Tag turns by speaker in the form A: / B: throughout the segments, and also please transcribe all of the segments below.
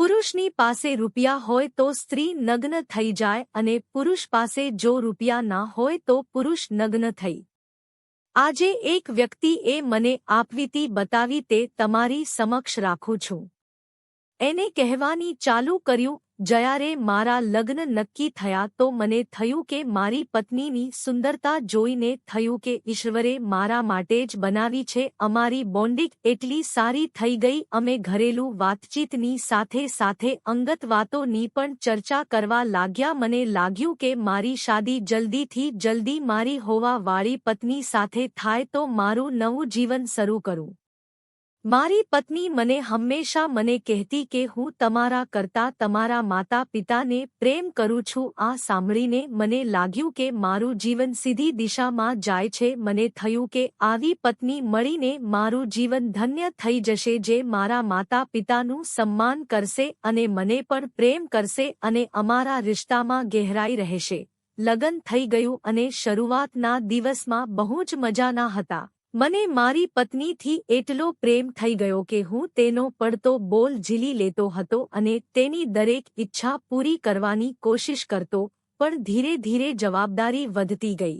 A: પુરુષની પાસે રૂપિયા હોય તો સ્ત્રી નગ્ન થઈ જાય અને પુરુષ પાસે જો રૂપિયા ના હોય તો પુરુષ નગ્ન થઈ. આજે એક વ્યક્તિએ મને આપવીતી બતાવી તે તમારી સમક્ષ રાખું છું. એને કહેવાની ચાલુ કર્યું જયારે મારા લગ્ન નક્કી થયા તો મને થયું કે મારી પત્નીની સુંદરતા જોઈને થયું કે ઈશ્વરે મારા માટે જ બનાવી છે, અમારી બોન્ડિંગ એટલી સારી થઈ ગઈ, અમે ઘરેલું વાતચીતની સાથે સાથે અંગત વાતોની પણ ચર્ચા કરવા લાગ્યા, મને લાગ્યું કે મારી શાદી જલ્દીથી જલ્દી મારી હોવાવાળી પત્ની સાથે થાય તો મારું નવું જીવન શરૂ કરું. મારી પત્ની મને હંમેશા મને કહેતી કે હું તમારા કરતા તમારા માતા પિતાને પ્રેમ કરું છું. આ સાંભળીને મને લાગ્યું કે મારું જીવન સીધી દિશામાં જાય છે. મને થયું કે આવી પત્ની મળીને મારું જીવન ધન્ય થઈ જશે જે મારા માતા પિતાનું સન્માન કરશે અને મને પણ પ્રેમ કરશે અને અમારા રિશ્તામાં ગહેરાઈ રહેશે. લગન થઈ ગયું અને શરૂઆતના દિવસમાં બહુ જ મજાના હતા. મને મારી પત્નીથી એટલો પ્રેમ થઈ ગયો કે હું તેનો પડતો બોલ ઝીલી લેતો હતો અને તેની દરેક ઈચ્છા પૂરી કરવાની કોશિશ કરતો, પણ ધીરે ધીરે જવાબદારી વધતી ગઈ.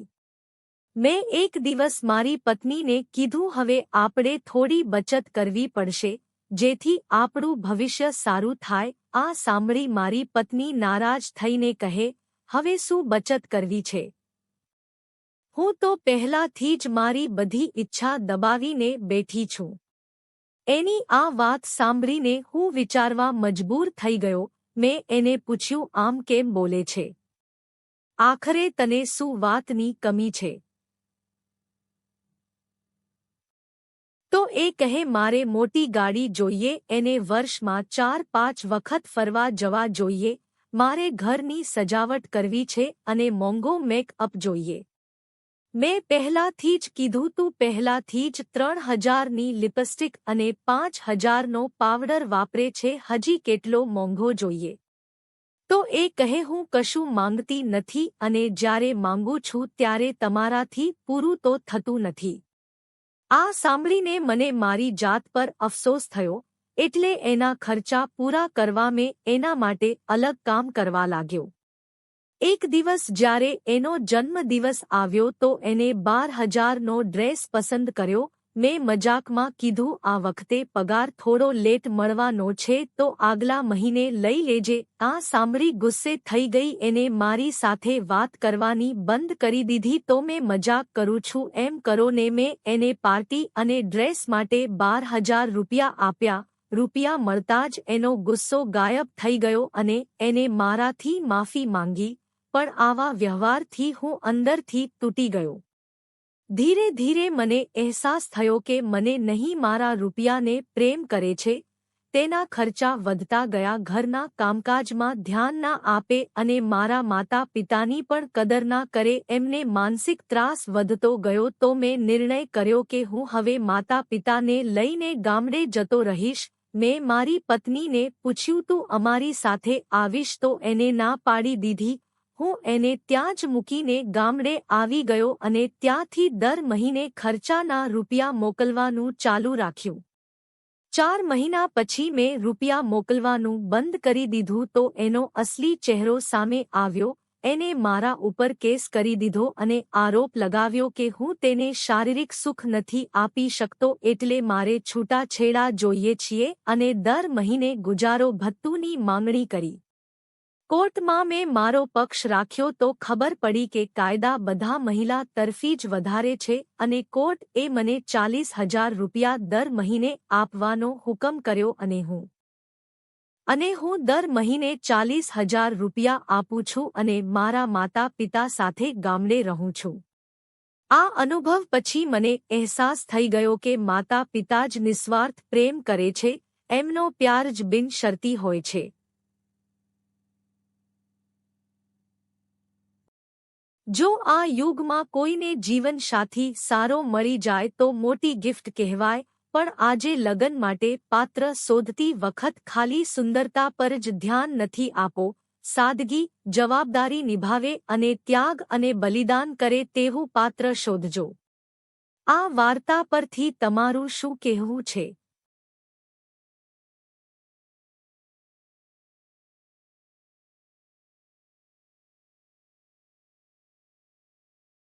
A: મેં એક દિવસ મારી પત્નીને કીધું, હવે આપણે થોડી બચત કરવી પડશે, જેથી આપણું ભવિષ્ય સારું થાય. આ સાંભળી મારી પત્ની નારાજ થઈને કહે, હવે શું બચત કરવી છે? હું તો પહેલાથી જ મારી બધી ઈચ્છા દબાવીને બેઠી છું. એની આ વાત સાંભળીને હું વિચારવા મજબૂર થઈ ગયો, મેં એને પૂછ્યું, આમ કેમ બોલે છે? આખરે તને શું વાતની કમી છે? તો એ કહે, મારે મોટી ગાડી જોઈએ, એને વર્ષમાં ચાર પાંચ વખત ફરવા જવા જોઈએ, મારે ઘરની સજાવટ કરવી છે અને મોંઘો મેકઅપ જોઈએ. મેં પહેલાથી જ કીધું તું પહેલાથી જ ત્રણ હજારની લિપસ્ટિક અને પાંચ હજારનો પાવડર વાપરે છે, હજી કેટલો મોંઘો જોઈએ. તો એ કહે હું કશું માંગતી નથી અને જ્યારે માંગું છું ત્યારે તમારાથી પૂરું તો થતું નથી. આ સાંભળીને મને મારી જાત પર અફસોસ થયો, એટલે એના ખર્ચા પૂરા કરવા મેં એના માટે અલગ કામ કરવા લાગ્યો. એક દિવસ જ્યારે એનો જન્મદિવસ આવ્યો તો એને બાર હજારનો ડ્રેસ પસંદ કર્યો, મેં મજાકમાં કીધું, આ વખતે પગાર થોડો લેટ મળવાનો છે, તો આગલા મહિને લઈ લેજે. આ સાંભળી ગુસ્સે થઈ ગઈ, એને મારી સાથે વાત કરવાની બંધ કરી દીધી, તો મેં મજાક કરું છું, એમ કરો ને મેં એને પાર્ટી અને ડ્રેસ માટે બાર હજાર રૂપિયા આપ્યા, રૂપિયા મળતા જ એનો ગુસ્સો ગાયબ થઈ ગયો અને એને મારાથી માફી માંગી. પણ આવા વ્યવહારથી હું અંદરથી તૂટી ગયો. ધીરે ધીરે મને અહેસાસ થયો કે મને નહીં મારા રૂપિયાને પ્રેમ કરે છે, તેના ખર્ચા વધતા ગયા, ઘરના કામકાજમાં ધ્યાન ના આપે અને મારા માતા પિતાની પણ કદર ના કરે, એમને માનસિક ત્રાસ વધતો ગયો તો મેં નિર્ણય કર્યો કે હું હવે માતા પિતાને લઈને ગામડે જતો રહીશ, મેં મારી પત્નીને પૂછ્યું, તું અમારી સાથે આવીશ તો એને ના પાડી દીધી હું એને ત્યાં જ મૂકીને ગામડે આવી ગયો અને ત્યાંથી દર મહિને ખર્ચાના રૂપિયા મોકલવાનું ચાલુ રાખ્યું. ચાર મહિના પછી મેં રૂપિયા મોકલવાનું બંધ કરી દીધું તો એનો અસલી ચહેરો સામે આવ્યો, એને મારા ઉપર કેસ કરી દીધો અને આરોપ લગાવ્યો કે હું તેને શારીરિક સુખ નથી આપી શકતો એટલે મારે છૂટાછેડા જોઈએ છીએ અને દર મહિને ગુજારો ભત્તુની માંગણી કરી. કોર્ટમાં મેં મારો પક્ષ રાખ્યો તો ખબર પડી કે કાયદા બધા મહિલા તરફી જ વધારે છે અને કોર્ટ એ મને ચાલીસ હજાર રૂપિયા દર મહિને આપવાનો હુકમ કર્યો અને હું અને હું દર મહિને ચાલીસ હજાર રૂપિયા આપું છું અને મારા માતા પિતા સાથે ગામડે રહું છું. આ અનુભવ પછી મને અહેસાસ થઈ ગયો કે માતા પિતા જ નિસ્વાર્થ પ્રેમ કરે છે, એમનો પ્યાર જ બિનશરતી હોય છે. જો આ યુગમાં કોઈને જીવનસાથી સારો મળી જાય તો મોટી ગિફ્ટ કહેવાય, પણ આજે લગન માટે પાત્ર શોધતી વખત ખાલી સુંદરતા પર જ ધ્યાન નથી આપો, સાદગી, જવાબદારી નિભાવે અને ત્યાગ અને બલિદાન કરે તેવું પાત્ર શોધજો. આ વાર્તા પરથી તમારું શું કહેવું છે?